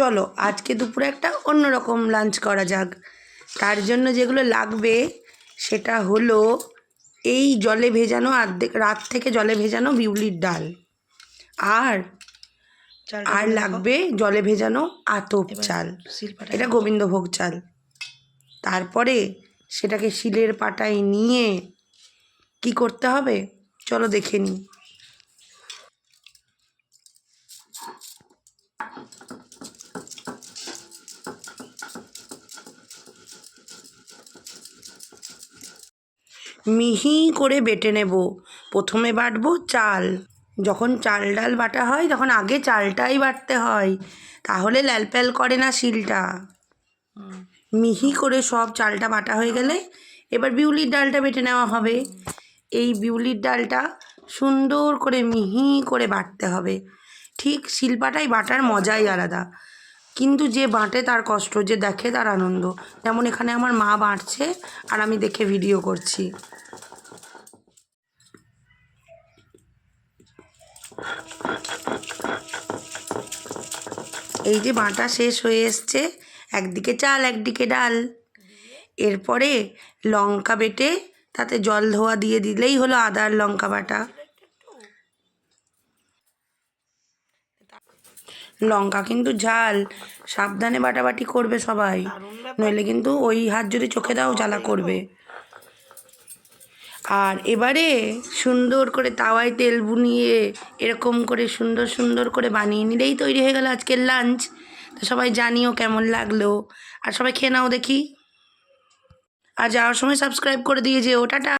চলো আজকে দুপুরে একটা অন্যরকম লাঞ্চ করা যাক। তার জন্য যেগুলো লাগবে সেটা হলো এই জলে ভেজানো আর্ধেক রাত থেকে জলে ভেজানো বিউলির ডাল। আর আর লাগবে জলে ভেজানো আতপ চাল। এটা গোবিন্দভোগ চাল। তারপরে সেটাকে শিলের পাটায় নিয়ে কি করতে হবে? চলো দেখে নিই। মিহি করে বেটে নেব। প্রথমে বাটবো চাল। যখন চাল ডাল বাটা হয়, তখন আগে চালটাই বাটতে হয়। তাহলে ল্যালপ্যাল করে না শিলটা। মিহি করে সব চালটা বাটা হয়ে গেলে এবার বিউলির ডালটা বেটে নেওয়া হবে। এই বিউলির ডালটা সুন্দর করে মিহি করে বাটতে হবে। ঠিক শিলপাটাই বাটার মজাই আলাদা। কিন্তু যে বাঁটে তার কষ্ট, যে দেখে তার আনন্দ। যেমন এখানে আমার মা বাঁটছে আর আমি দেখে ভিডিও করছি। এই যে বাঁটা শেষ হয়ে এসছে, একদিকে চাল, একদিকে ডাল। এরপরে লঙ্কা বেটে তাতে জল ধোয়া দিয়ে দিলেই হলো আদার লঙ্কা বাটা। লঙ্কা কিন্তু ঝাল। সাবধানে বাটাবাটি করবে সবাই। নইলে কিন্তু ওই হাত যদি চোখে দাও জ্বালা করবে। আর এবারে সুন্দর করে তাওয়ায় তেল বুনিয়ে এরকম করে সুন্দর সুন্দর করে বানিয়ে নিলেই তৈরি হয়ে গেল আজকের লাঞ্চ তো সবাই জানিও কেমন লাগল। আর সবাই খেয়ে নাও দেখি। আর যাওয়ার সময় সাবস্ক্রাইব করে দিয়ে যে ওটাটা